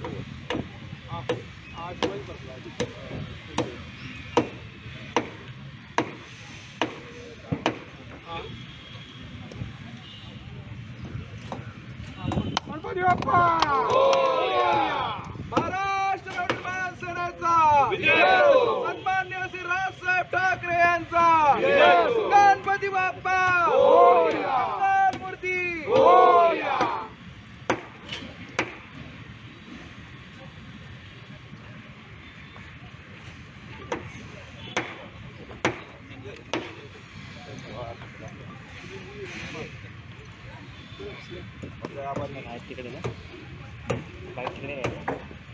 आठ वय गणपती बाप्पा महाराष्ट्र महासेनेचा सन्मान्य श्री राजसाहेब ठाकरे यांचा गणपती बाप्पा!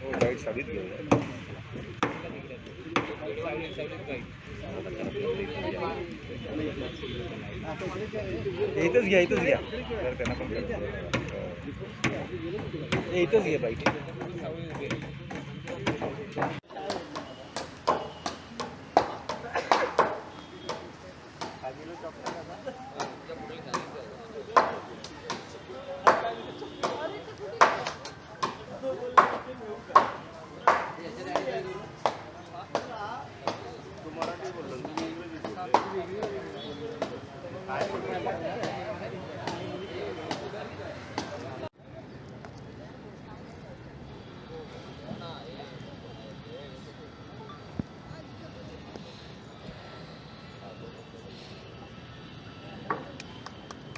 हो, इथंच घ्या इथंच घ्या. जर त्यांना पण इथंच घे बाईक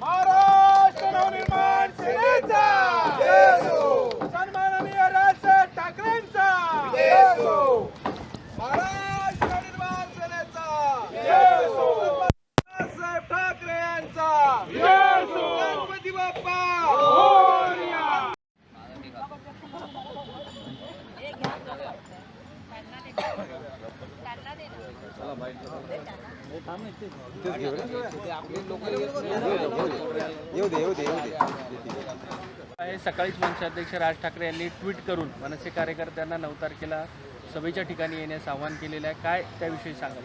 महाराष्ट्र नवनिर्माण सेनेचा सन्माननीय राजसाहेब ठाकरेंचा महाराष्ट्र नवनिर्माण सेनेचा राजसाहेब ठाकरे यांचा गणपती बाप्पा इथंच घेऊ येऊ दे येऊ दे येऊ दे सकाळीच मनसेअध्यक्ष राज ठाकरे यांनी ट्विट करून मनसे कार्यकर्त्यांना नऊ तारखेला सभेच्या ठिकाणी येण्यास आवाहन केलेलं आहे. काय त्याविषयी सांगा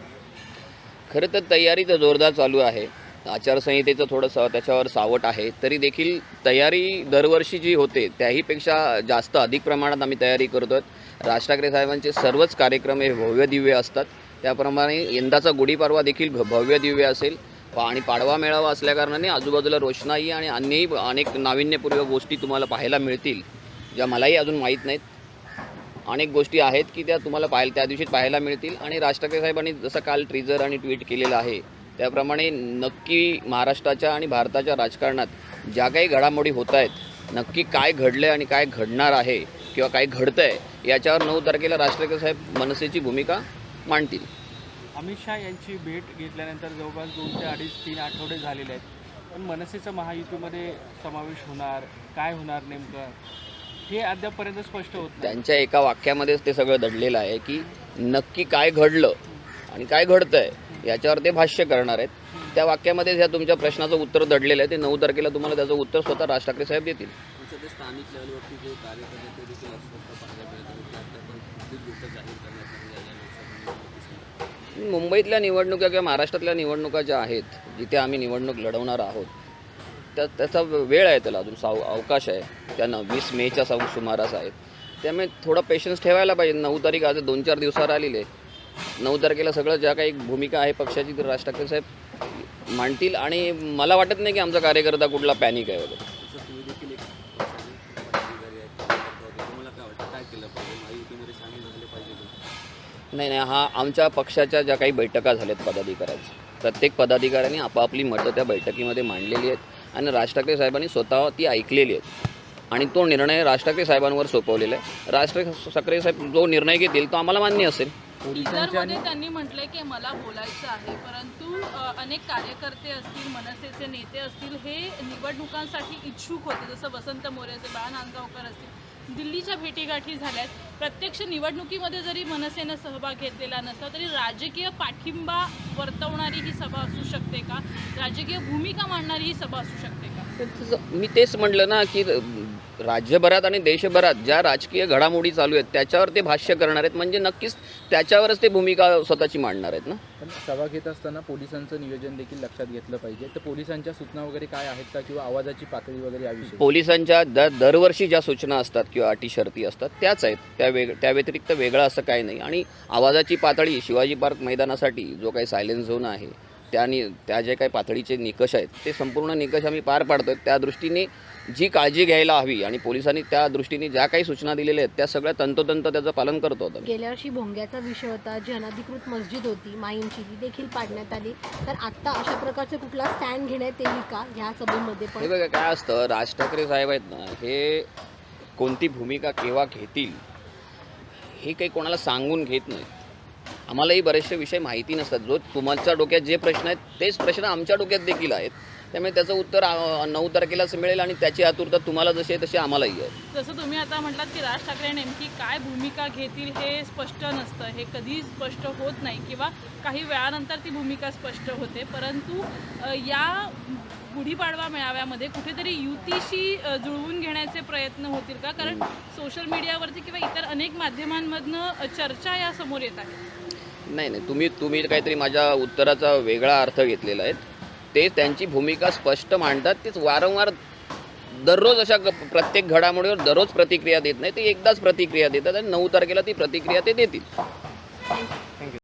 खरं तर तयारी तर जोरदार चालू आहे. आचारसंहितेचं थोडंसं त्याच्यावर सावट आहे. तरी देखील तयारी दरवर्षी जी होते त्याहीपेक्षा जास्त अधिक प्रमाणात आम्ही तयारी करतो राज ठाकरे साहेबांचे सर्वच कार्यक्रम हे भव्य दिव्य असतात. त्याप्रमाणे यंदाचा गुढीपाडवा देखील भ- भव्य दिव्य असेल. आणि पाडवा मेळावा असल्याकारणाने आजूबाजूला रोषणाई आणि अन्यही अनेक नाविन्यपूर्व गोष्टी तुम्हाला पाहायला मिळतील ज्या मलाही अजून माहीत नाहीत. अनेक गोष्टी आहेत की त्या तुम्हाला पाहायला त्या दिवशी पाहायला मिळतील. आणि राज ठाकरे साहेबांनी जसं काल ट्रीजर आणि ट्विट केलेलं आहे त्याप्रमाणे नक्की महाराष्ट्राच्या आणि भारताच्या राजकारणात ज्या काही घडामोडी होत आहेत नक्की काय घडलं आहे आणि काय घडणार आहे किंवा काय घडतं आहे याच्यावर नऊ तारखेला राज ठाकरे साहेब मनसेची भूमिका मांडतील. अमित शहा यांची भेट घेतल्यानंतर जवळपास दोन ते अडीच तीन आठवडे झालेले आहेत. पण मनसेचा महायुतीमध्ये समावेश होणार काय होणार नेमकं? हे अद्यापपर्यंत स्पष्ट होत नाही. त्यांच्या एका वाक्यामध्येच ते सगळं दडलेलं आहे की नक्की काय घडलं आणि काय घडतं आहे याच्यावर ते भाष्य करणार आहेत. त्या वाक्यामध्ये ह्या तुमच्या प्रश्नाचं उत्तर दडलेलं आहे. ते नऊ तारखेला तुम्हाला त्याचं उत्तर स्वतः राज ठाकरे साहेब देतील. स्थानिक लेवलवरती जे कार्यकर्ते मुंबईतल्या निवडणुका किंवा महाराष्ट्रातल्या निवडणुका ज्या आहेत जिथे आम्ही निवडणूक लढवणार आहोत त्या त्याचा वेळ आहे त्याला अजून साव अवकाश आहे. त्यानं वीस मेच्या साऊ सुमारास आहेत. त्यामुळे थोडा पेशन्स ठेवायला पाहिजे. नऊ तारीख आज दोन चार दिवसावर आलेले आहे. नऊ तारखेला सगळं ज्या काही भूमिका आहे पक्षाची तर राज ठाकरे साहेब मांडतील आणि मला वाटत नाही की आमचा कार्यकर्ता कुठला पॅनिक आहे वगैरे. नाही नाही हा आमच्या पक्षाच्या ज्या काही बैठका झाल्यात पदाधिकाऱ्यांच्या प्रत्येक पदाधिकाऱ्यांनी आपापली मतं त्या बैठकीमध्ये मांडलेली आहेत आणि राज ठाकरे साहेबांनी स्वतः ती ऐकलेली आहेत. आणि तो निर्णय राज ठाकरे साहेबांवर सोपवलेला आहे. राज ठाकरे साहेब जो निर्णय घेतील तो आम्हाला मान्य असेल. त्यांनी म्हटलंय की मला बोलायचं आहे परंतु अनेक कार्यकर्ते असतील मनसेचे नेते असतील हे निवडणुकांसाठी इच्छुक होते. जसं वसंत मोरेचे बाळा नांदगावकर असतील दिल्लीच्या भेटीगाठी झाल्यात. प्रत्यक्ष निवडणुकीमध्ये जरी मनसेनं सहभाग घेतलेला नसला तरी राजकीय पाठिंबा वर्तवणारी ही सभा असू शकते का? राजकीय भूमिका मांडणारी ही सभा असू शकते का? तर मी तेच म्हटलं ना की राज्यभरात आणि देशभरात ज्या राजकीय घडामोडी चालू आहेत त्याच्यावर ते भाष्य करणार आहेत. म्हणजे नक्कीच त्याच्यावरच ते भूमिका स्वतःची मांडणार आहेत ना? पण सभा घेत असताना पोलिसांचं नियोजन देखील लक्षात घेतलं पाहिजे. तर पोलिसांच्या सूचना वगैरे काय आहेत का किंवा आवाजाची पातळी वगैरे याविषयी पोलिसांच्या दर दरवर्षी ज्या सूचना असतात किंवा अटी शर्ती असतात त्याच आहेत. त्या वेग त्या व्यतिरिक्त वेगळं असं काही नाही. आणि आवाजाची पातळी शिवाजी पार्क मैदानासाठी जो काही सायलेन्स झोन आहे त्यानी त्या जे काही पातळीचे निकष आहेत ते संपूर्ण निकष आम्ही पार पाडतो त्या दृष्टीने जी काळजी घ्यायला हवी आणि पोलिसांनी त्या दृष्टीने ज्या काही सूचना दिलेल्या आहेत त्या सगळ्या तंतोतंत त्याचं पालन करतो आम्ही. गेल्या वर्षी भोंग्याचा विषय होता जी अनधिकृत मस्जिद होती माईंची ती देखील पाडण्यात आली. तर आता अशा प्रकारचे कुठला स्टँड घेण्यात येईल का ह्या सभेमध्ये हे पण बघा काय असतं राज ठाकरे साहेब आहेत ना हे कोणती भूमिका केव्हा घेतील हे काही कोणाला सांगून घेत नाहीत. आम्हालाही बरेचसे विषय माहिती नसतात. जो तुमच्या डोक्यात जे प्रश्न आहेत तेच प्रश्न आमच्या डोक्यात देखील आहेत. त्यामुळे त्याचं उत्तर नऊ तारखेलाच मिळेल आणि त्याची आतुरता तुम्हाला जशी आहे तशी आम्हालाही आहे. जसं तुम्ही आता म्हटलात की राज ठाकरे नेमकी काय भूमिका घेतील हे स्पष्ट नसतं. हे कधी स्पष्ट होत नाही किंवा काही वेळानंतर ती भूमिका स्पष्ट होते. परंतु या गुढीपाडवा मेळाव्यामध्ये कुठेतरी युतीशी जुळवून घेण्याचे प्रयत्न होतील का? कारण सोशल मीडियावरती किंवा इतर अनेक माध्यमांमधनं चर्चा या समोर येत आहेत नाही नाही. तुम्ही तुम्ही काहीतरी माझ्या उत्तराचा वेगळा अर्थ घेतलेला आहे. ते त्यांची भूमिका स्पष्ट मांडतात. तेच वारंवार दररोज अशा प्रत्येक घडामोडीवर दररोज प्रतिक्रिया देत नाही ते एकदाच प्रतिक्रिया देतात आणि नऊ तारखेला ती प्रतिक्रिया ते देतील.